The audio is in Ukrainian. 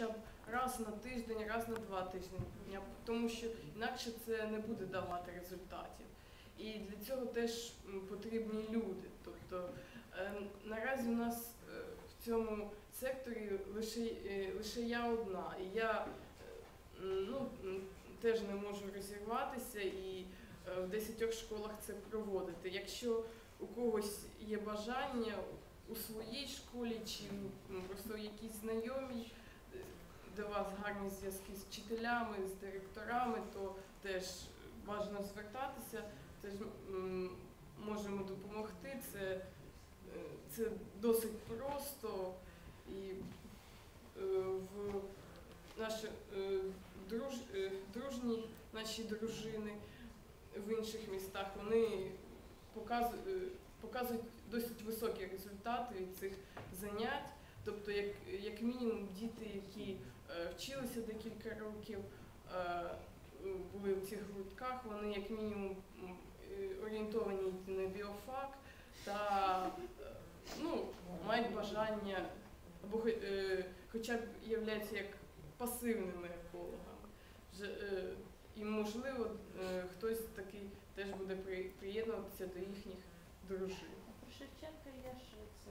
хоча б раз на тиждень, раз на два тижні, тому що інакше це не буде давати результатів. І для цього теж потрібні люди. Тобто е, наразі у нас е, в цьому секторі лише, е, лише я одна. І я ну, теж не можу розірватися і в десятьох школах це проводити. Якщо у когось є бажання у своїй школі чи просто якісь знайомі, гарні зв'язки з вчителями, з директорами, то теж бажано звертатися, теж можемо допомогти. Це, е, це досить просто і е, в наші е, друж, дружні наші дружини в інших містах вони показують, показують досить високі результати від цих занять. Тобто, як, як мінімум, діти, які вчилися декілька років, е, були в цих гуртках, вони як мінімум е, орієнтовані на біофак та е, ну, мають бажання або хоча б являються як пасивними екологами. І можливо хтось такий теж буде приєднуватися до їхніх дружин. Шевченка я ж це